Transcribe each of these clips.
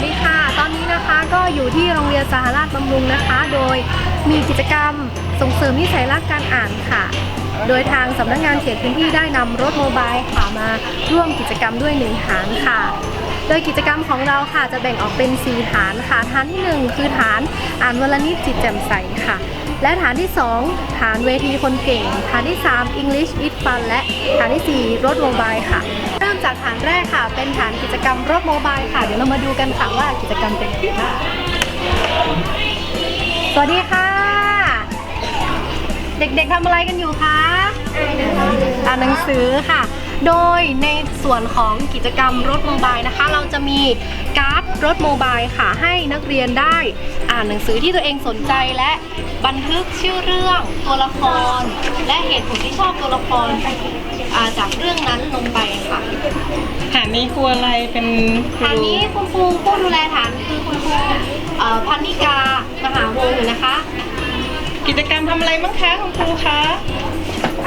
วัสดีค่ะ ตอนนี้นะคะก็อยู่ที่โรงเรียนสหราชบำรุงนะคะ โดยมีกิจกรรมส่งเสริมนิสัยรักการอ่านค่ะ โดยทางสำนักงานเขตพื้นที่ได้นำรถโมบายค่ะมาร่วมกิจกรรมด้วยหนึ่งฐานค่ะ โดยกิจกรรมของเราค่ะจะแบ่งออกเป็น 4 ฐานค่ะฐานที่ 1 คือฐานอ่านวลนิดจิตแจ่มใสค่ะ และฐานที่ 2 ฐานเวทีคนเก่ง ฐานที่ 3 English It Fun และฐานทีสี่4 รถโมบายค่ะ จากฐานแรกค่ะ เป็นฐานกิจกรรมรถโมบายค่ะ เดี๋ยวเรามาดูกันค่ะว่ากิจกรรมเป็นยังไงบ้างสวัสดีค่ะ เด็กๆทำอะไรกันอยู่คะอ่านหนังสือค่ะ โดยในส่วนของกิจกรรมรถโมบายนะคะ เราจะมีการ์ดรถโมบายค่ะให้นักเรียนได้อ่านหนังสือที่ตัวเองสนใจและบันทึกชื่อเรื่องตัวละคร และเหตุผลที่ชอบตัวละครอ่าจากเรื่องนั้นลงไปค่ะฐานนี้ครูอะไรเป็นครูฐานนี้คุณครูผู้ดูแลฐานคือคุณครูเอ่อพันนิกามหาวงศ์นะคะ กิจกรรมทำอะไรบ้างคะคุณครูคะ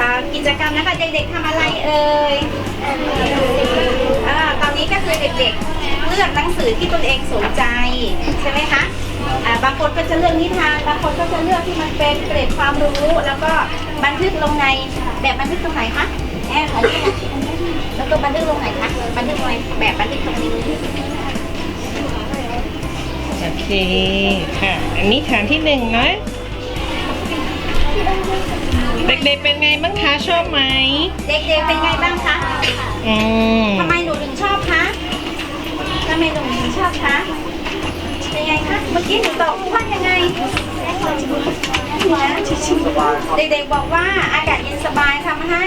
อ่ากิจกรรมนะคะเด็กๆทำอะไรเอ่ยอาตอนนี้ก็คือเด็กๆเลือกหนังสือที่ตนเองสนใจใช่ไหมคะอ่าบางคนก็จะเลือกนิทานบางคนก็จะเลือกที่มันเป็นเกร็ดความรู้ แล้วก็บันทึกลงในแบบบันทึกตรงไหนคะแอบบันทึกแล้วก็บันทึกลงไหนคะบันทึกลงในแบบบันทึกตรงนี้โอเคค่ะ อันนี้ฐานที่หนึ่งเนอะ ด็กๆเป็นไงบ้างคะชอบไหมเด็กๆเป็นไงบ้างคะอืมทำไมหนูถึงชอบคะทำไมหนูถึงชอบคะเป็นไงคะเมื่อกี้หนูตอบว่ายังไงเด็กๆบอกว่าอากาศเย็นสบายทำให้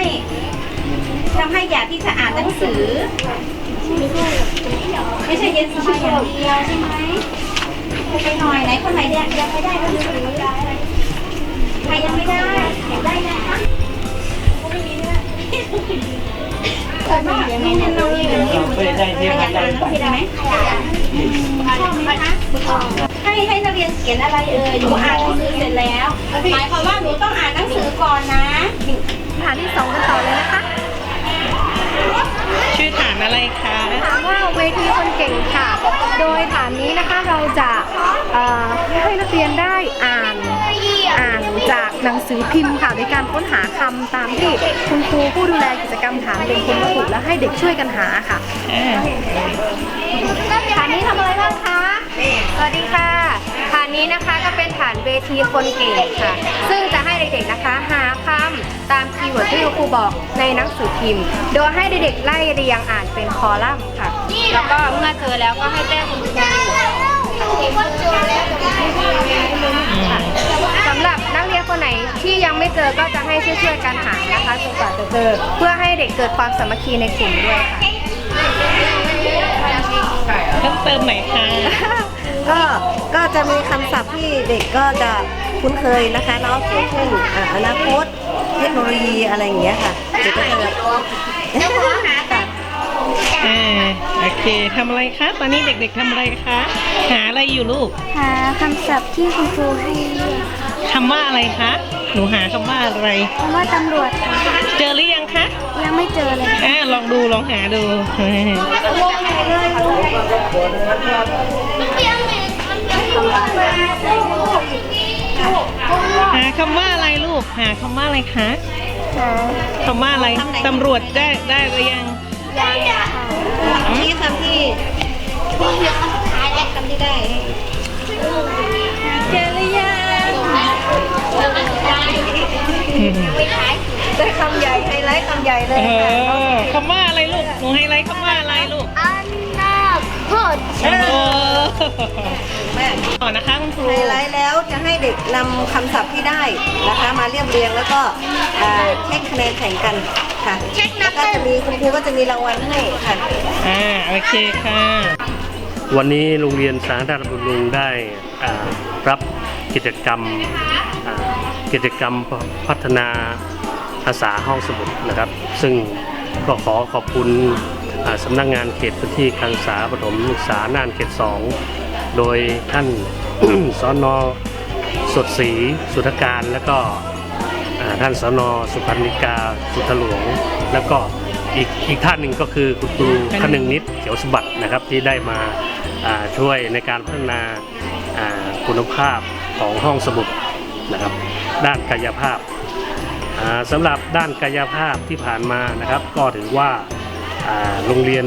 ทำให้อยากที่จะอ่านหนังสือ ไม่ใช่เย็นสบายอย่างเดียวใช่ไหมไปหน่อยไหนคนไหนยังยังไม่ได้หนังสือ ใครยังไม่ได้อยากได้นะคะแต่ว่านี่เนี่ยเราเรียนอย่างนี้ใครอยากอ่านหนังสือได้ไหมชอบไหมคะให้ให้นักเรียนเขียนอะไรเอ่ยหนูอ่านหนังสือเสร็จแล้ว หมายความว่าหนูต้องอ่านหนังสือก่อนนะฐานที่สองกันต่อเลยนะคะชื่อฐานอะไรคะถามว่าเวทีคนเก่งค่ะ โดยฐานนี้นะคะเราจะเอ่อให้นักเรียนได้อ่านอ่าน จากหนังสือพิมพ์ค่ะโดยการค้นหาคำตามที่คุณครูผู้ดูแลกิจกรรมฐานเป็นคนระบุและให้เด็กช่วยกันหาค่ะฐานนี้ทำอะไรบ้างคะ สวัสดีค่ะฐานนี้นะคะก็เป็นฐานเวทีคนเก่งค่ะ ซึ่งจะให้เด็กๆนะคะหาคำตามคีย์เวิร์ดที่ครูบอกในหนังสือพิมพ์ โดยให้เด็กๆไล่เรียงอ่านเป็นคอลัมน์ค่ะ แล้วก็เมื่อเจอแล้วก็ให้แจ้งคุณครูค่ะ หรับนักเรียนคนไหนที่ยังไม่เจอก็จะให้ช่วยๆกันหานะคะจนกว่าจะเจอ เพื่อให้เด็กเกิดความสามัคคีในกลุ่มด้วยค่ะเพิ่มเติมหน่อยค่ะก็ก็จะมีคำศัพท์ที่เด็กก็จะคุ้นเคยนะคะเนาะอย่างเช่นอ่าอนาคตเทคโนโลยีอะไรอย่างเงี้ยค่ะเด็กก็จะแบบค่ะอ่าโอเคทำอะไรคะ ตอนนี้เด็กๆทำอะไรคะ หาอะไรอยู่ลูก หาคำศัพท์ที่คุณครูให้ คำว่าอะไรคะ หนูหาคำว่าอะไรคำว่าตำรวจค่ะเจอหรือยังคะยังไม่เจอเลยค่ะอ่าลองดูลองหาดูหาคำว่าอะไรลูก หาคำว่าอะไรคะหาคำว่าอะไรตำรวจได้ได้หรือยังที่คำที่ค ได้คำใหญ่ไฮไลท์คำใหญ่เลเอยค่ะอคำว่าอะไรลูก หนูไฮไลท์คำว่าอะไรลูกอันนาคตโอ้โหแม่ต่อนะคะคุณครู ไฮไลท์แล้วจะให้เด็กนำคำศัพท์ที่ได้นะคะ มาเรียบเรียงแล้วก็อ่าเช็คคะแนนแข่งกันค่ะแล้วก็จะมีคุณครูก็จะมีรางวัลให้ค่ะ อ่า โอเคค่ะ วันนี้โรงเรียนสาธารณบำรุงได้อ่ารับกิจกรรมอ่า กิจกรรมพัฒนาภาษาห้องสมุดนะครับ ซึ่งก็ขอขอบคุณสำนักงงานเขตพื้นที่การศึกษาปฐมศึกษาน่านเขต 2 โดยท่านสอนอสดศรีสุทธการ แล้วก็ท่านสอนอสุพรรณิกาสุทธหลวง แล้วก็อีกอีกท่านหนึ่งก็คือคุณครูคนึงนิดเขียวสบัตินะครับที่ได้มาช่วยในการพัฒนาคุณภาพของห้องสมุด นะครับ ด้านกายภาพาสำหรับด้านกายภาพที่ผ่านมานะครับ ก็ถือว่าโรงเรียน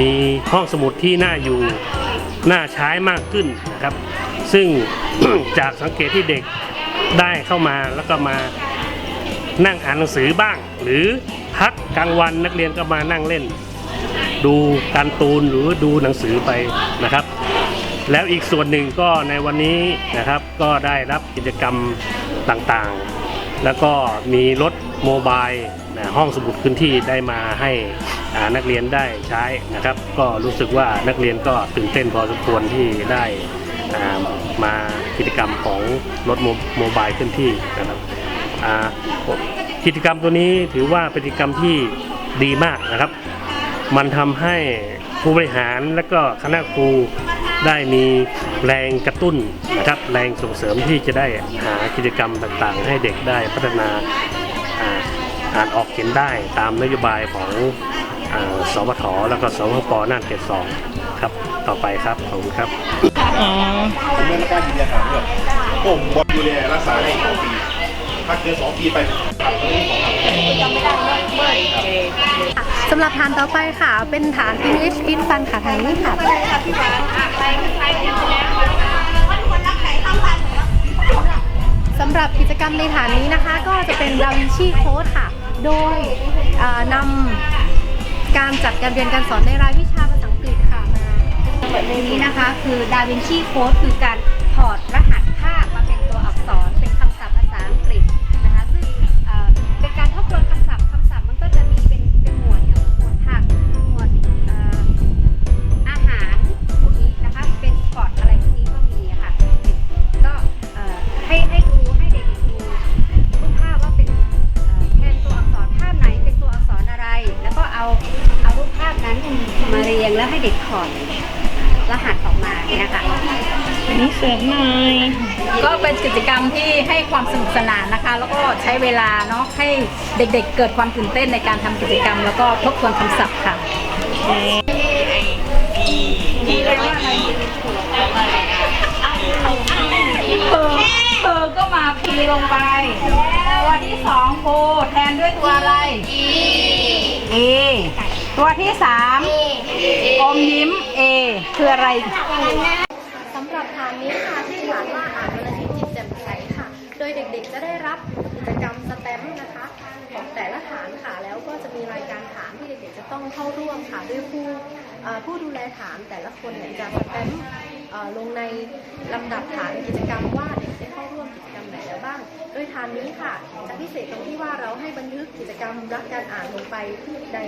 มีห้องสมุดที่น่าอยู่น่าใช้มากขึ้นนะครับ ซึ่งจากสังเกตที่เด็กได้เข้ามาแล้วก็มานั่งอ่านหนังสือบ้าง หรือพักกลางวันนักเรียนก็มานั่งเล่น ดูการ์ตูนหรือดูหนังสือไปนะครับ แล้วอีกส่วนหนึ่งก็ในวันนี้นะครับก็ได้รับกิจกรรมต่างๆ แล้วก็มีรถโมบายนะห้องสมุดพื้นที่ได้มาให้นักเรียนได้ใช้นะครับ ก็รู้สึกว่านักเรียนก็ตื่นเต้นพอสมควรที่ได้อ่ามากิจกรรมของรถโมบายเคลื่อนที่นะครับอากิจกรรมตัวนี้ถือว่าเป็นกิจกรรมที่ดีมากนะครับ มันทำให้ผู้บริหารและก็คณะครู ได้มีแรงกระตุ้นนะครับแรงส่งเสริมที่จะได้หากิจกรรมต่างๆ ให้เด็กได้พัฒนาอ่าอ่านออกเขียนได้ตามนโยบายของอาสวทแล้วก็สวพน่านเขตสองครับต่อไปครับขอบคุณครับผมไม่กล้ายืนยันถามเลยผมบอกดูแลรักษาให้สองปีถ้าเกินสองปีไปตัดตรงนี้ของ หรับฐานต่อไปค่ะ เป็นฐาน English in Fun ค่ะทางนี้ค่ะสำหรับกิจกรรมในฐานนี้นะคะ ก็จะเป็นดาวินชีโค้ดค่ะ โดยนำการจัดการเรียนการสอนในรายวิชาภาษาอังกฤษค่ะมาในนี้นะคะ คือดาวินชีโค้ดคือการถอดรหัส เสริมหน่อยก็เป็นกิจกรรมที่ให้ความสนุกสนานนะคะ แล้วก็ใช้เวลาเนาะให้เด็กๆ เกิดความตื่นเต้นในการทำกิจกรรม แล้วก็ทบทวนคำศัพท์ค่ะเปิดเปิดก็มาพีลงไป ตัวที่สองโคแทนด้วยตัวอะไรเอตัวที่สามอมยิ้มเอคืออะไร สำหรับฐานนี้ค่ะที่ฐานว่าอ่านวันอาทิตย์จิตแจ่มใสค่ะ โดยเด็กๆจะได้รับกิจกรรมสแตมป์นะคะของแต่ละฐานค่ะแล้วก็จะมีรายการฐานที่เด็กๆจะต้องเข้าร่วมค่ะด้วยผู้ผู้ดูแลฐานแต่ละคนเนี่ยจะสแตมป์ลงในลำดับฐานกิจกรรมว่าเด็กได้เข้าร่วมกิจกรรมไหนแล้วบ้าง โดยฐานนี้ค่ะจะพิเศษตรงที่ว่าเราให้บันทึกกิจกรรมรักการอ่านลงไปใน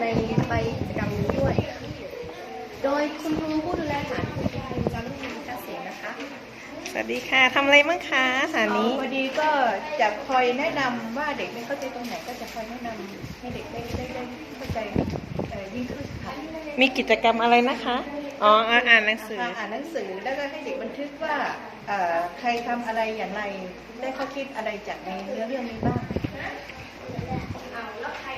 ในใบกิจกรรมนี้ด้วย โดยคุณครูผู้ดูแลฐาน ณีเกษมนะคะสวัสดีค่ะทำอะไรบ้างคะสถานี้พอดีก็จะคอยแนะนำว่าเด็กไม่เข้าใจตรงไหนก็จะคอยแนะนำให้เด็กได้ได้ได้เข้าใจเอ่อยิ่งขึ้นค่ะมีกิจกรรมอะไรนะคะ อ๋ออ่าอ่านหนังสืออ่านหนังสือแล้วก็ให้เด็กบันทึกว่าเอ่อใครทำอะไรอย่างไรได้ข้อคิดอะไรจากในเนื้อเรื่องนี้บ้าง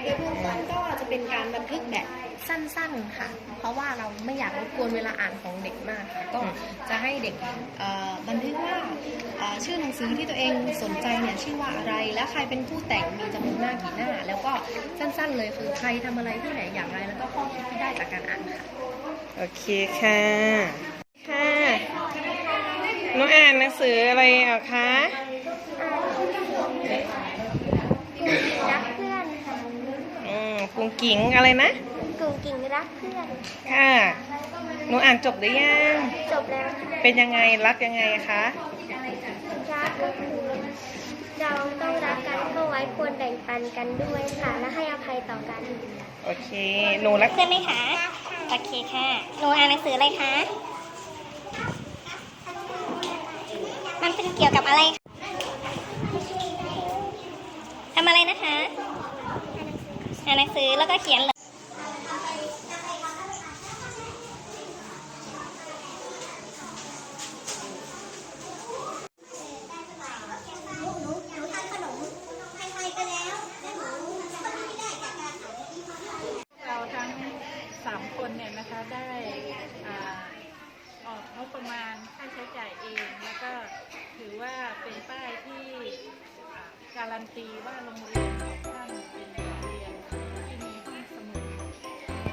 เดี๋ยวเบื้องต้นก็จะเป็นการบันทึกแบบสั้นๆค่ะ เพราะว่าเราไม่อยากรบกวนเวลาอ่านของเด็กมากค่ะก็จะให้เด็กบันทึกว่าชื่อหนังสือที่ตัวเองสนใจเนี่ยชื่อว่าอะไร และใครเป็นผู้แต่งมีจำนวนหน้ากี่หน้า แล้วก็สั้นๆเลยคือใครทำอะไรที่ไหนอย่างไร แล้วก็ข้อคิดที่ได้จากการอ่านค่ะ โอเคค่ะค่ะนูอ่านหนังสืออะไรเหรอคะ รักเพื่อนค่ะ อืม กุ้งกิ้งอะไรนะกลุ่มกิ่งรักเพื่อน ค่ะ หนูอ่านจบหรือยัง จบแล้วค่ะเป็นยังไงรักยังไงคะรักก็คือเราต้องรักกันเข้าไว้ควรแบ่งปันกันด้วยค่ะและให้อภัยต่อกัน โอเค หนูรักเพื่อนไหมคะ โอเคค่ะ หนูอ่านหนังสืออะไรคะ มันเป็นเกี่ยวกับอะไรทำอะไรนะคะ อ่านหนังสือแล้วก็เขียนเลย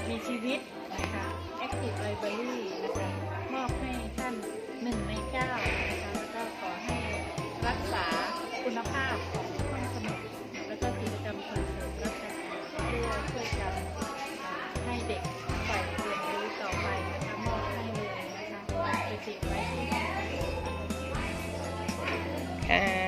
มีชีวิตนะคะ Active Library นะคะมอบให้ท่านหนึ่งในเก้านะคะแล้วก็ขอให้รักษาคุณภาพของห้องสมุดแล้วก็กิจกรรมส่งเสริมรักษาเพื่อช่วยกันให้เด็กฝ่ายเรียนรู้ต่อไปนะคะมอบให้เลยนะคะ Active Library ค่ะ